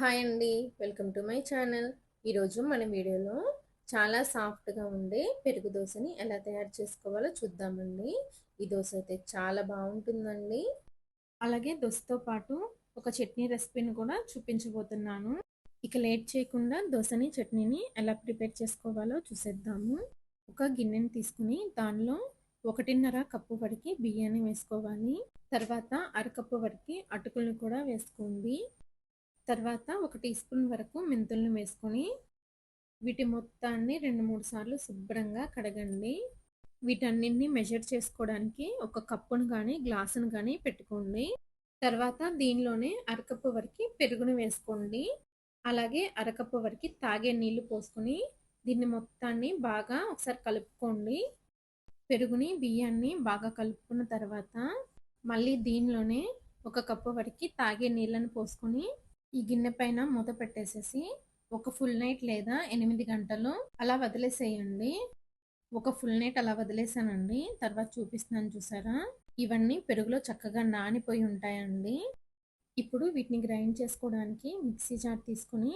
Hi అండి. Welcome to my channel. ఈరోజు మన వీడియోలో చాలా సాఫ్ట్గా ఉండే పెరుగు దోశని ఎలా తయారు చేసుకోవాలో చూద్దామండి. ఈ దోశ అయితే చాలా బాగుంటుందండి. అలాగే దోశతో పాటు ఒక చట్నీ రెసిపీని కూడా చూపించబోతున్నాను. ఇక లేట్ చేయకుండా దోశని చట్నీని ఎలా ప్రిపేర్ చేసుకోవాలో చూసేద్దాము. ఒక గిన్నెని తీసుకుని దానిలో ఒకటిన్నర కప్పు వరకు బియ్యాన్ని వేసుకోవాలి. తర్వాత అరకప్పు వరకు అటుకులను కూడా వేసుకోండి. తర్వాత ఒక టీ స్పూన్ వరకు మెంతులను వేసుకొని వీటి మొత్తాన్ని రెండు మూడు సార్లు శుభ్రంగా కడగండి. వీటన్నింటినీ మెజర్ చేసుకోవడానికి ఒక కప్పును కానీ గ్లాసును కానీ పెట్టుకోండి. తర్వాత దీనిలోనే అరకప్పు వరకు పెరుగును వేసుకోండి. అలాగే అరకప్పు వరకు తాగే నీళ్ళు పోసుకొని దీన్ని మొత్తాన్ని బాగా ఒకసారి కలుపుకోండి. పెరుగుని బియ్యాన్ని బాగా కలుపుకున్న తర్వాత మళ్ళీ దీనిలోనే ఒక కప్పు వరకు తాగే నీళ్ళను పోసుకొని ఈ గిన్నె పైన మూత పెట్టేసేసి ఒక ఫుల్ నైట్ లేదా ఎనిమిది గంటలు అలా వదిలేసేయండి. ఒక ఫుల్ నైట్ అలా వదిలేసానండి. తర్వాత చూపిస్తున్నాను చూసారా? ఇవన్నీ పెరుగులో చక్కగా నానిపోయి ఉంటాయండి. ఇప్పుడు వీటిని గ్రైండ్ చేసుకోవడానికి మిక్సీ జార్ తీసుకొని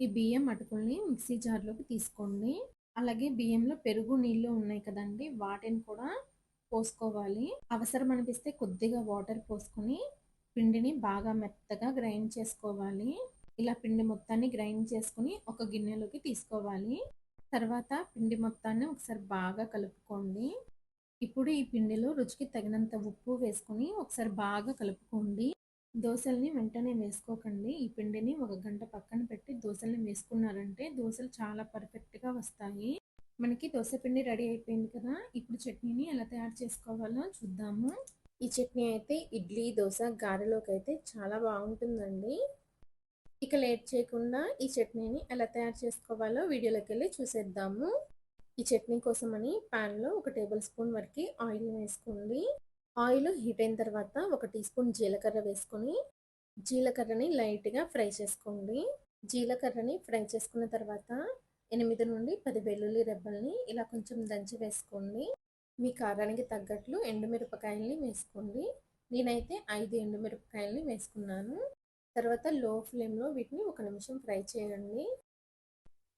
ఈ బియ్యం అటుకుల్ని మిక్సీ జార్లోకి తీసుకోండి. అలాగే బియ్యంలో పెరుగు నీళ్ళు ఉన్నాయి కదండి వాటిని కూడా పోసుకోవాలి. అవసరం అనిపిస్తే కొద్దిగా వాటర్ పోసుకొని పిండిని బాగా మెత్తగా గ్రైండ్ చేసుకోవాలి. ఇలా పిండి మొత్తాన్ని గ్రైండ్ చేసుకుని ఒక గిన్నెలోకి తీసుకోవాలి. తర్వాత పిండి మొత్తాన్ని ఒకసారి బాగా కలుపుకోండి. ఇప్పుడు ఈ పిండిలో రుచికి తగినంత ఉప్పు వేసుకొని ఒకసారి బాగా కలుపుకోండి. దోశల్ని వెంటనే వేసుకోకండి. ఈ పిండిని ఒక గంట పక్కన పెట్టి దోశల్ని వేసుకున్నారంటే దోశలు చాలా పర్ఫెక్ట్గా వస్తాయి. మనకి దోశ పిండి రెడీ అయిపోయింది కదా? ఇప్పుడు చట్నీని ఎలా తయారు చేసుకోవాలో చూద్దాము. ఈ చట్నీ అయితే ఇడ్లీ దోశ గారెలోకి అయితే చాలా బాగుంటుందండి. ఇక లేట్ చేయకుండా ఈ చట్నీని ఎలా తయారు చేసుకోవాలో వీడియోలోకి వెళ్ళి చూసేద్దాము. ఈ చట్నీ కోసమని ప్యాన్లో ఒక టేబుల్ స్పూన్ వరకు ఆయిల్ వేసుకోండి. ఆయిల్ హీట్ అయిన తర్వాత ఒక టీ స్పూన్ జీలకర్ర వేసుకొని జీలకర్రని లైట్గా ఫ్రై చేసుకోండి. జీలకర్రని ఫ్రై చేసుకున్న తర్వాత ఎనిమిది నుండి పది వెల్లుల్లి రెబ్బల్ని ఇలా కొంచెం దంచి వేసుకోండి. మీ కారానికి తగ్గట్లు ఎండుమిరపకాయల్ని వేసుకోండి. నేనైతే ఐదు ఎండుమిరపకాయల్ని వేసుకున్నాను. తర్వాత లో ఫ్లేమ్లో వీటిని ఒక నిమిషం ఫ్రై చేయండి.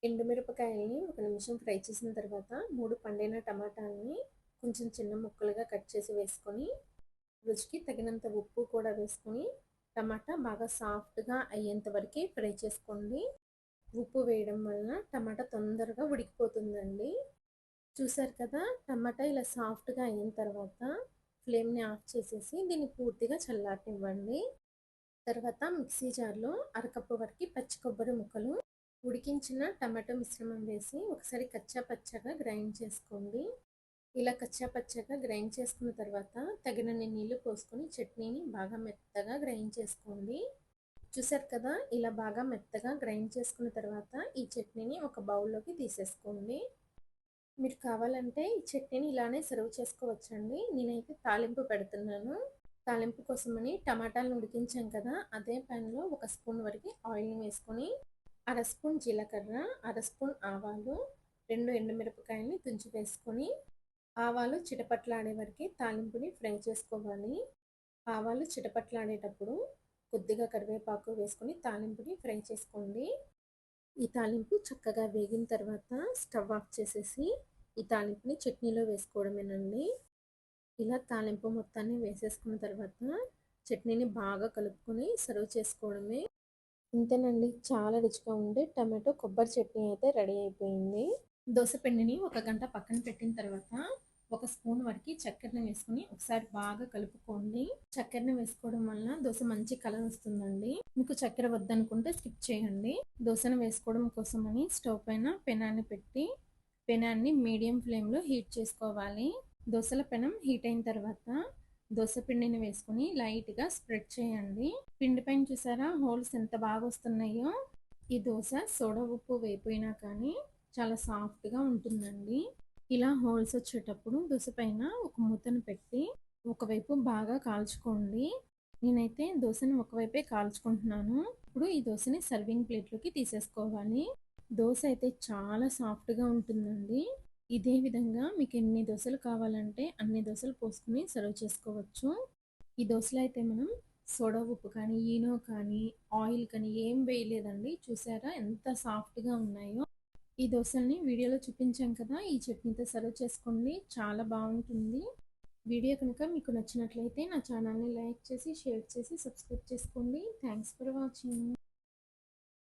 ఎండుమిరపకాయల్ని ఒక నిమిషం ఫ్రై చేసిన తర్వాత మూడు పండిన టమాటాలని కొంచెం చిన్న ముక్కలుగా కట్ చేసి వేసుకొని రుచికి తగినంత ఉప్పు కూడా వేసుకొని టమాటా బాగా సాఫ్ట్గా అయ్యేంత వరకు ఫ్రై చేసుకోండి. ఉప్పు వేయడం వలన టమాటా తొందరగా ఉడికిపోతుందండి. చూసారు కదా? టమాటా ఇలా సాఫ్ట్గా అయిన తర్వాత ఫ్లేమ్ని ఆఫ్ చేసేసి దీన్ని పూర్తిగా చల్లారనివ్వండి. తర్వాత మిక్సీ జార్లో అరకప్పు వరకు పచ్చి కొబ్బరి ముక్కలు ఉడికించిన టమాటో మిశ్రమం వేసి ఒకసారి కచ్చా పచ్చగా గ్రైండ్ చేసుకోండి. ఇలా కచ్చా పచ్చగా గ్రైండ్ చేసుకున్న తర్వాత తగినన్ని నీళ్ళు పోసుకొని చట్నీని బాగా మెత్తగా గ్రైండ్ చేసుకోండి. చూసారు కదా? ఇలా బాగా మెత్తగా గ్రైండ్ చేసుకున్న తర్వాత ఈ చట్నీని ఒక బౌల్లోకి తీసేసుకోండి. మీరు కావాలంటే ఈ చట్నీని ఇలానే సర్వ్ చేసుకోవచ్చండి. నేనైతే తాలింపు పెడుతున్నాను. తాలింపు కోసమని టమాటాలను ఉడికించాం కదా అదే ప్యాన్లో ఒక స్పూన్ వరకు ఆయిల్ని వేసుకొని అర స్పూన్ జీలకర్ర అర స్పూన్ ఆవాలు రెండు ఎండుమిరపకాయలని తుంచి వేసుకొని ఆవాలు చిటపట్లాడే వరకు తాలింపుని ఫ్రై చేసుకోవాలి. ఆవాలు చిటపట్లాడేటప్పుడు కొద్దిగా కరివేపాకు వేసుకొని తాలింపుని ఫ్రై చేసుకోండి. ఈ తాలింపు చక్కగా వేగిన తర్వాత స్టవ్ ఆఫ్ చేసేసి ఈ తాలింపుని చట్నీలో వేసుకోవడమేనండి. ఇలా తాలింపు మొత్తాన్ని వేసేసుకున్న తర్వాత చట్నీని బాగా కలుపుకొని సర్వ్ చేసుకోవడమే. ఇంతేనండి చాలా రుచిగా ఉండే టమాటో కొబ్బరి చట్నీ అయితే రెడీ అయిపోయింది. దోశ పిండిని ఒక గంట పక్కన పెట్టిన తర్వాత స్పూన్ వరకు చక్కెరని వేసుకుని ఒకసారి బాగా కలుపుకోండి. చక్కెరని వేసుకోవడం వల్ల దోశ మంచి కలర్ వస్తుందండి. మీకు చక్కెర వద్దనుకుంటే స్కిప్ చేయండి. దోశను వేసుకోవడం కోసమని స్టవ్ పైన పెనాన్ని పెట్టి పెనాన్ని మీడియం ఫ్లేమ్లో హీట్ చేసుకోవాలి. దోశల పెనం హీట్ అయిన తర్వాత దోశ పిండిని వేసుకుని లైట్గా స్ప్రెడ్ చేయండి. పిండి పైన చూసారా హోల్స్ ఎంత బాగా వస్తున్నాయో? ఈ దోశ సోడా ఉప్పు వేపోయినా కానీ చాలా సాఫ్ట్గా ఉంటుందండి. ఇలా హోల్స్ వచ్చేటప్పుడు దోశ పైన ఒక మూతను పెట్టి ఒకవైపు బాగా కాల్చుకోండి. నేనైతే దోశని ఒకవైపే కాల్చుకుంటున్నాను. ఇప్పుడు ఈ దోశని సర్వింగ్ ప్లేట్లోకి తీసేసుకోవాలి. దోశ అయితే చాలా సాఫ్ట్గా ఉంటుందండి. ఇదే విధంగా మీకు ఎన్ని దోశలు కావాలంటే అన్ని దోశలు పోసుకుని సర్వ్ చేసుకోవచ్చు. ఈ దోశలు అయితే మనం సోడా ఉప్పు కానీ ఈనో కానీ ఆయిల్ కానీ ఏం వేయలేదండి. చూసారా ఎంత సాఫ్ట్గా ఉన్నాయో. ఈ దోశల్ని వీడియోలో చూపించాం కదా ఈ చట్నీతో సర్వ్ చేసుకోండి. చాలా బాగుంటుంది. వీడియో కనుక మీకు నచ్చినట్లయితే నా ఛానల్ని లైక్ చేసి షేర్ చేసి సబ్స్క్రైబ్ చేసుకోండి. Thanks for watching